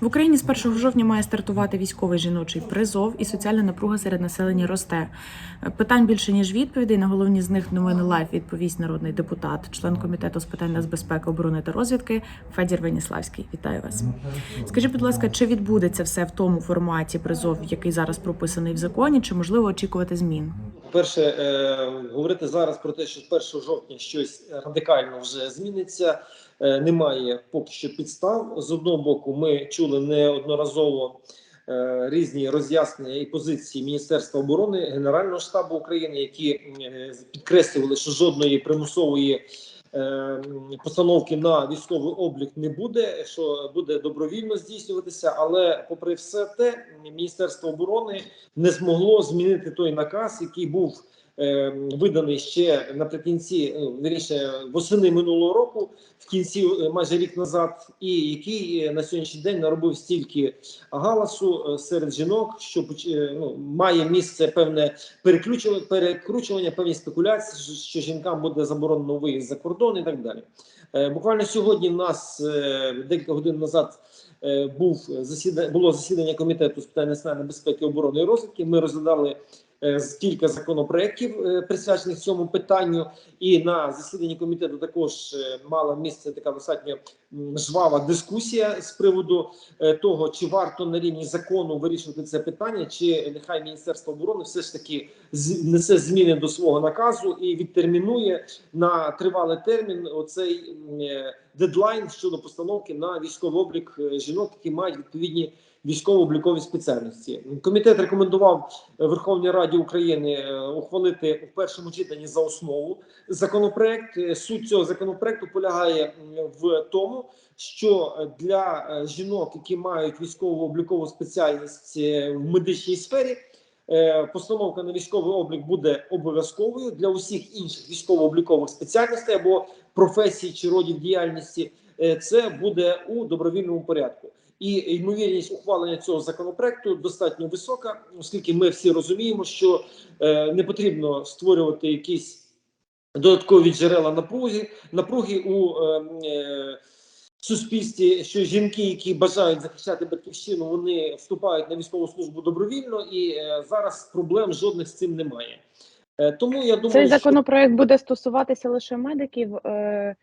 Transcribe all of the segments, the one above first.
В Україні з 1 жовтня має стартувати військовий жіночий призов, і соціальна напруга серед населення росте. Питань більше ніж відповідей. На головні з них новини лайф відповість народний депутат, член комітету з питань нацбезпеки, оборони та розвідки Федір Веніславський. Вітаю вас. Скажіть, будь ласка, чи відбудеться все в тому форматі призов, який зараз прописаний в законі, чи можливо очікувати змін? Перше, е, говорити зараз про те, що з 1 жовтня щось радикально вже зміниться, е, немає поки що підстав. З одного боку, ми чули неодноразово е, різні роз'яснення і позиції Міністерства оборони Генерального штабу України, які підкреслювали, що жодної примусової. Е, Постановки на військовий облік не буде, що буде добровільно здійснюватися, але попри все те, Міністерство оборони не змогло змінити той наказ, який був е, виданий ще наприкінці, е, вірніше, восени минулого року, в кінці е, майже рік назад, і який е, на сьогоднішній день наробив стільки галасу е, серед жінок, що ну, має місце певне переключування, перекручування, певні спекуляції, що- жінкам буде заборонено виїзд за кордон і так далі. Буквально сьогодні в нас декілька годин назад був засідання, було засідання комітету з питань національної безпеки, оборони і розвідки. Ми розглядали кілька законопроєктів, е, присвячених цьому питанню. І на засіданні комітету також е, мала місце така достатньо жвава дискусія з приводу е, того, чи варто на рівні закону вирішувати це питання, чи нехай Міністерство оборони все ж таки внесе зміни до свого наказу і відтермінує на тривалий термін оцей е, дедлайн щодо постановки на військовий облік е, жінок, які мають відповідні військово-облікові спеціальності. Комітет рекомендував Верховній Раді України е, ухвалити в першому читанні за основу законопроект. Е, Суть цього законопроекту полягає в тому, що для е, жінок, які мають військово-облікову спеціальність в медичній сфері. Постановка на військовий облік буде обов'язковою для усіх інших військово-облікових спеціальностей або професій чи родів діяльності. Це буде у добровільному порядку. І ймовірність ухвалення цього законопроекту достатньо висока, оскільки ми всі розуміємо, що е, не потрібно створювати якісь додаткові джерела напруги, напруги у е, е, суспільстві, що жінки, які бажають захищати батьківщину, вони вступають на військову службу добровільно, і е, зараз проблем жодних з цим немає. Е, тому я думаю, Цей що... законопроект буде стосуватися лише медиків. Е,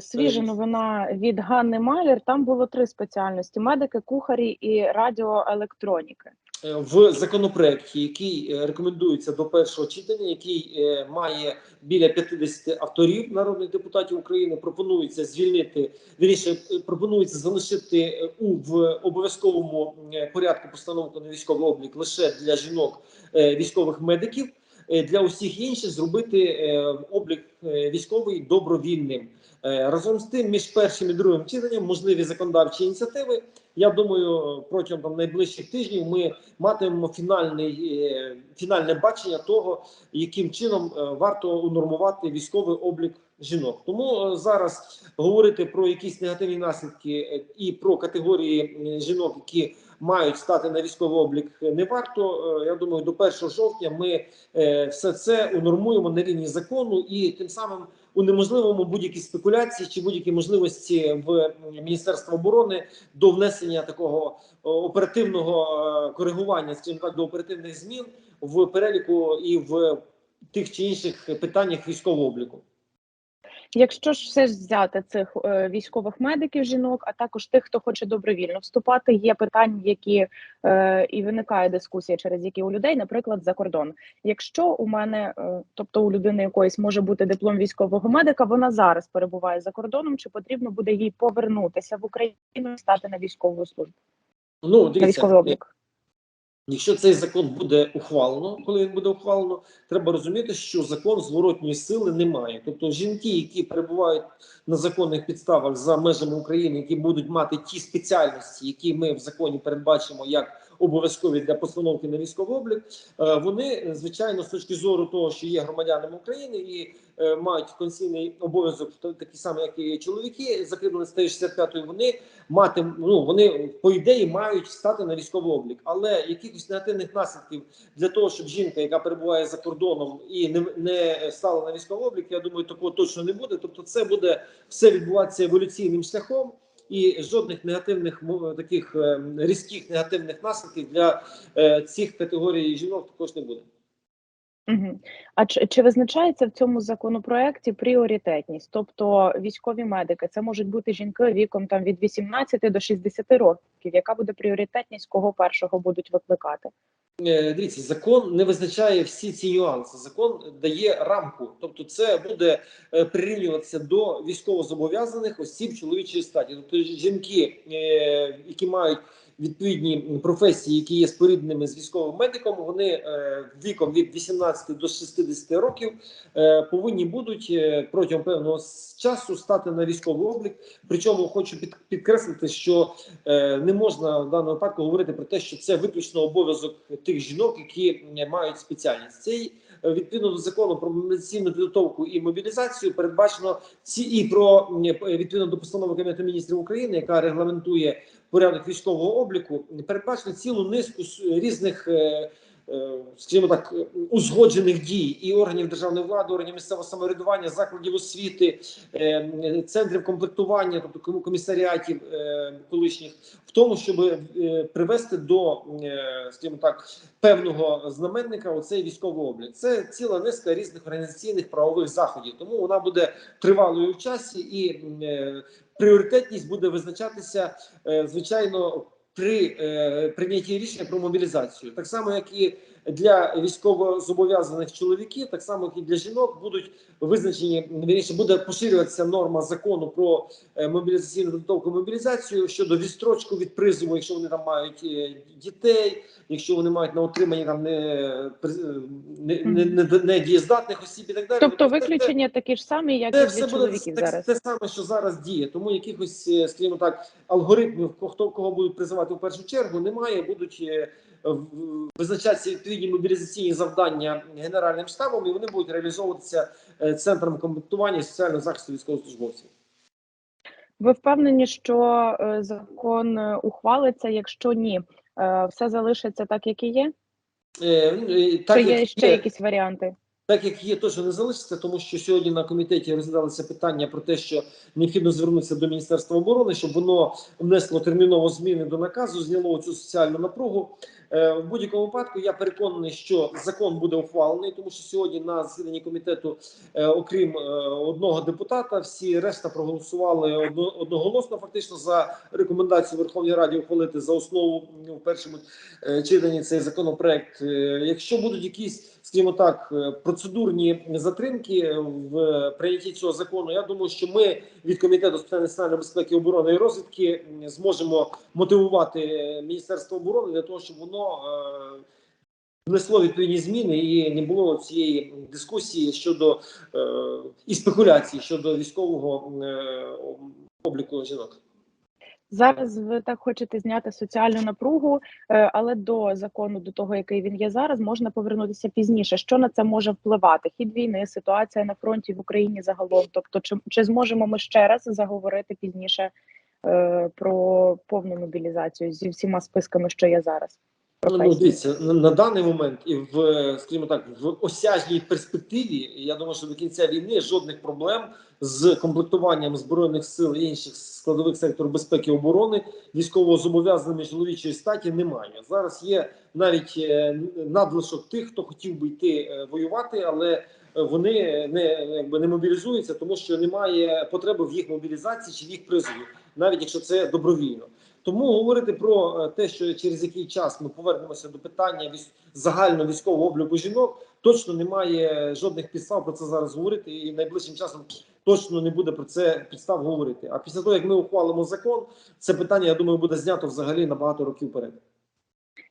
Свіжа Е, новина від Ганни Малєр. Там було три спеціальності: медики, кухарі і радіоелектроніки. Е, в законопроекті, який е, рекомендується до першого читання, який е, має біля 50 авторів народних депутатів України, пропонується звільнити вірніше, е, пропонується залишити е, у в обов'язковому е, порядку постановку на військовий облік лише для жінок е, військових медиків. Е, Для усіх інших зробити е, облік е, військовий добровільним. Е, Разом з тим, між першим і другим читанням можливі законодавчі ініціативи. Я думаю, протягом там найближчих тижнів ми матимемо фінальний е, фінальне бачення того, яким чином е, варто унормувати військовий облік жінок. Тому зараз говорити про якісь негативні наслідки і про категорії жінок, які мають стати на військовий облік, е, не варто. Е, Я думаю, до 1 жовтня ми е, все це унормуємо на рівні закону і тим самим унеможливимо будь-які спекуляції чи будь-які можливості в Міністерства оборони до внесення такого оперативного коригування, скажімо так, до оперативних змін в переліку і в тих чи інших питаннях військового обліку. Якщо ж все ж взяти цих е, військових медиків, жінок, а також тих, хто хоче добровільно вступати, є питання, які е, і виникає дискусія, через які у людей, наприклад, за кордон. Якщо у мене, е, тобто у людини якоїсь може бути диплом військового медика, вона зараз перебуває за кордоном, чи потрібно буде їй повернутися в Україну і стати на військову службу Ну на дивіться, військовий облік? Якщо цей закон буде ухвалено, коли він буде ухвалено, треба розуміти, що закон зворотньої сили немає. Тобто жінки, які перебувають на законних підставах за межами України, які будуть мати ті спеціальності, які ми в законі передбачимо як обов'язкові для постановки на військовий облік, е, вони звичайно з точки зору того, що є громадянами України і е, мають конституційний обов'язок, та- такий самий, як і чоловіки, закріплені статтею 65, вони мати ну вони по ідеї мають стати на військовий облік, але якихось негативних наслідків для того, щоб жінка, яка перебуває за кордоном і не, не стала на військовий облік, я думаю, такого точно не буде. Тобто, це буде все відбуватися еволюційним шляхом. І жодних негативних таких е, різких негативних наслідків для е, цих категорій жінок також не буде. А чи, чи визначається в цьому законопроекті пріоритетність? Тобто військові медики це можуть бути жінки віком там від 18 до 60 років. Яка буде пріоритетність, кого першого будуть викликати? Е, Дивіться, закон не визначає всі ці нюанси. Закон дає рамку, тобто це буде е, прирівнюватися до військовозобов'язаних осіб чоловічої статі. Тобто жінки, е, які мають відповідні професії, які є спорідненими з військовим медиком, вони е, віком від 18 до 60 років е, повинні будуть е, протягом певного часу стати на військовий облік. Причому хочу під, підкреслити, що не можна в даному випадку говорити про те, що це виключно обов'язок тих жінок, які мають спеціальність. Цей відповідно до закону про медицинну підготовку і мобілізацію передбачено ці і про відповідно до постанови Кабінету міністрів України, яка регламентує порядок військового обліку, передбачено цілу низку різних. е, е, Скажімо так, узгоджених дій і органів державної влади, органів місцевого самоврядування, закладів освіти, е, центрів комплектування, тобто комісаріатів колишніх, в тому, щоб привести до, скажімо так, певного знаменника оцей військовий облік. Це ціла низка різних організаційних правових заходів. Тому вона буде тривалою в часі, і пріоритетність буде визначатися е, звичайно при е, прийнятті рішення про мобілізацію, так само як і для військовозобов'язаних чоловіків, так само як і для жінок, будуть визначені вірніше, буде поширюватися норма закону про е, мобілізаційну підготовку мобілізацію щодо відстрочку від призову, якщо вони там мають е, дітей, якщо вони мають на утриманні там не, при- не, не, не, не дієздатних осіб і так далі. Тобто Це- це- виключення такі ж самі, як це і для буде чоловіків те, зараз. те саме, що зараз діє. Тому якихось, е, скажімо так, алгоритмів, хто кого будуть призивати в першу чергу, немає. Будуть е, визначатися відповідні мобілізаційні завдання генеральним штабом, і вони будуть реалізовуватися е, центром комплектування і соціального захисту військовослужбовців. Ви впевнені, що е, закон е, ухвалиться? Якщо ні, все залишиться так, як і є? Е, Так, Чи є як ще є, якісь варіанти? Так як є, точно не залишиться, тому що сьогодні на комітеті розглядалося питання про те, що необхідно звернутися до Міністерства оборони, щоб воно внесло терміново зміни до наказу, зняло цю соціальну напругу. Е, В будь-якому випадку я переконаний, що закон буде ухвалений, тому що сьогодні на засіданні комітету, е, окрім е, одного депутата, всі решта проголосували одноголосно, фактично за рекомендацію Верховній Раді ухвалити за основу в першому читанні цей законопроект. Якщо будуть якісь, скажімо так, процедурні затримки в прийнятті цього закону, я думаю, що ми від комітету з питань національної безпеки, оборони і розвідки зможемо мотивувати Міністерство оборони для того, щоб воно е, внесло відповідні зміни і не було цієї дискусії щодо е, і спекуляцій щодо військового е, обліку жінок. Зараз ви так хочете зняти соціальну напругу, але до закону, до того, який він є зараз, можна повернутися пізніше. Що на це може впливати? Хід війни, ситуація на фронті в Україні загалом. Тобто, чи, чи зможемо ми ще раз заговорити пізніше е, про повну мобілізацію зі всіма списками, що є зараз? Ну, дивіться, на, на даний момент і в скажімо так, в осяжній перспективі, я думаю, що до кінця війни жодних проблем з комплектуванням збройних сил і інших складових сектору безпеки і оборони військово-зобов'язаними чоловічої статі немає. Зараз є навіть е, надлишок тих, хто хотів би йти е, воювати, але вони не якби не мобілізуються, тому що немає потреби в їх мобілізації чи в їх призові, навіть якщо це добровільно. Тому говорити про е, те, що через який час ми повернемося до питання загального військового обліку жінок, точно немає жодних підстав про це зараз говорити, і найближчим часом точно не буде про це підстав говорити. А після того, як ми ухвалимо закон, це питання, я думаю, буде знято взагалі на багато років вперед.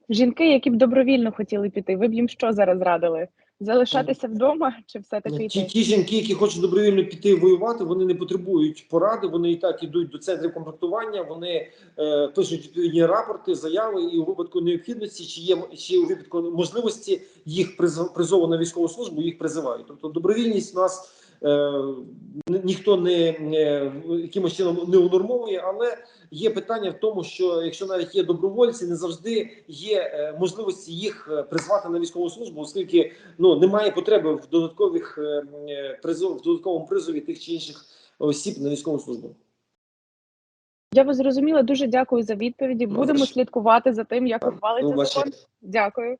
Жінки, які б добровільно хотіли піти, ви б їм що зараз радили? Залишатися вдома чи все таки Ті, ті жінки, які хочуть добровільно піти воювати, вони не потребують поради. Вони і так ідуть до центрів комплектування. Вони е, пишуть відповідні рапорти, заяви, і у випадку необхідності, чи є чи у випадку можливості їх призов- призову на військову службу, їх призивають. Тобто добровільність у нас е, ніхто не е, якимось чином не унормовує, але є питання в тому, що якщо навіть є добровольці, не завжди є е, можливості їх е, призвати на військову службу, оскільки ну немає потреби в додаткових е, е, призов в додатковому призові тих чи інших осіб на військову службу. Я вас зрозуміла. Дуже дякую за відповіді. Будемо Добре. слідкувати за тим, як ухвалиться Ну, закон. Дякую.